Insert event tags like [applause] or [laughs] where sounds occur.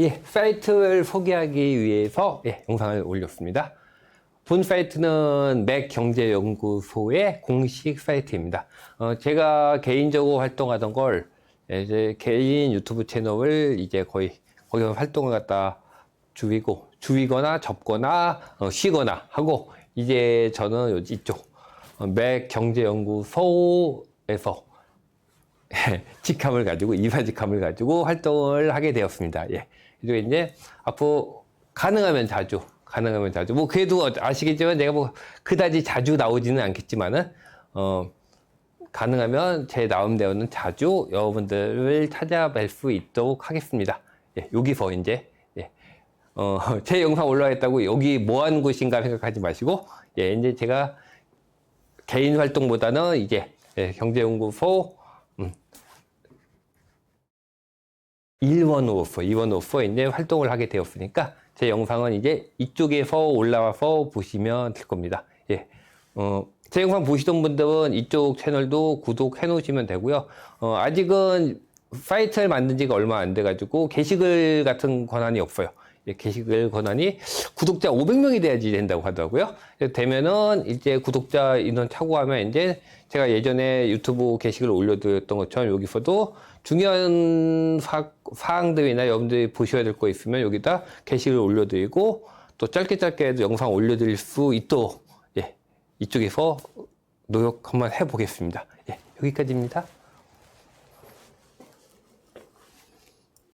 예, 사이트를 소개하기 위해서 예, 영상을 올렸습니다. 본 사이트는 맥경제연구소의 공식 사이트입니다. 어, 제가 개인적으로 활동하던 걸 이제 개인 유튜브 채널을 이제 거의 거기서 활동을 갖다 줄이고 줄이거나 접거나 어, 쉬거나 하고 이제 저는 요- 이쪽 어, 맥경제연구소에서 직함을 가지고 이사 직함을 가지고 활동을 하게 되었습니다. 예. 그리고 이제 앞으로 가능하면 자주 가능하면 자주 뭐 그래도 아시겠지만 내가 뭐 그다지 자주 나오지는 않겠지만은 어 가능하면 제 나름대로는 자주 여러분들을 찾아뵐 수 있도록 하겠습니다. 예, 여기서 이제 예, 어, [laughs] 제 영상 올라왔다고 여기 뭐 하는 곳인가 생각하지 마시고 예, 이제 제가 개인 활동보다는 이제 예, 경제연구소 일원오퍼, 이원오퍼인데 활동을 하게 되었으니까 제 영상은 이제 이쪽에서 올라와서 보시면 될 겁니다. 예. 어, 제 영상 보시던 분들은 이쪽 채널도 구독해 놓으시면 되고요. 어, 아직은 사이트를 만든 지가 얼마 안 돼가지고 게시글 같은 권한이 없어요. 예, 게시글 권한이 구독자 500명이 돼야지 된다고 하더라고요. 되면은 이제 구독자 인원 차고 하면 이제 제가 예전에 유튜브 게시글 올려드렸던 것처럼 여기서도 중요한 사, 사항들이나 여러분들이 보셔야 될 거 있으면 여기다 게시글 올려드리고 또 짧게 짧게도 영상 올려드릴 수 있도록 예, 이쪽에서 노력 한번 해보겠습니다. 예, 여기까지입니다.